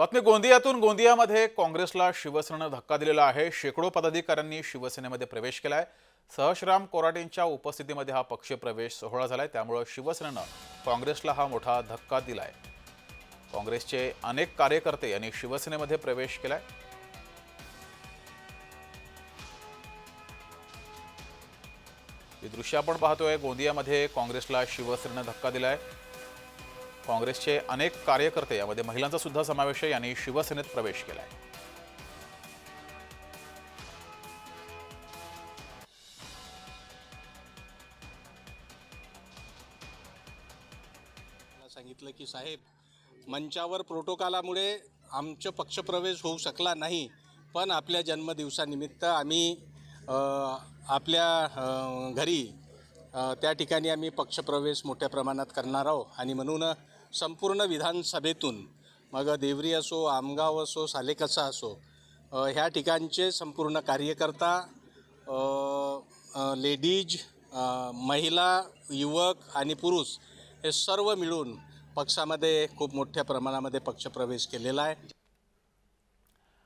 बातमी गोंदियातून. गोंदियामध्ये काँग्रेसला शिवसेनेनं धक्का दिलेला आहे. शेकडो पदाधिकाऱ्यांनी शिवसेनेमध्ये प्रवेश केलाय. सहश्राम कोराटेंच्या उपस्थितीमध्ये हा पक्ष प्रवेश सोहळा झालाय. त्यामुळं शिवसेनेनं काँग्रेसला हा मोठा धक्का दिलाय. काँग्रेसचे अनेक कार्यकर्ते यांनी शिवसेनेमध्ये प्रवेश केलाय. ही दृश्य आपण पाहतोय. गोंदियामध्ये काँग्रेसला शिवसेनेनं धक्का दिलाय. काँग्रेसचे अनेक कार्यकर्ते यामध्ये महिलांचा सुद्धा समावेश आहे यांनी शिवसेनेत प्रवेश केला मला सांगितलं की साहेब मंचावर प्रोटोकॉलामुळे आमचं पक्षप्रवेश होऊ शकला नाही पण आपल्या जन्मदिवसानिमित्त आम्ही आपल्या घरी त्या ठिकाणी आम्ही पक्षप्रवेश मोठ्या प्रमाणात करणार आहोत. आणि म्हणून संपूर्ण विधानसभेतून मग देवरी असो आमगाव असो सालेकसा असो ह्या ठिकाणचे संपूर्ण कार्यकर्ता लेडीज महिला युवक आणि पुरुष हे सर्व मिळून पक्षामध्ये खूप मोठ्या प्रमाणामध्ये पक्षप्रवेश केलेला आहे.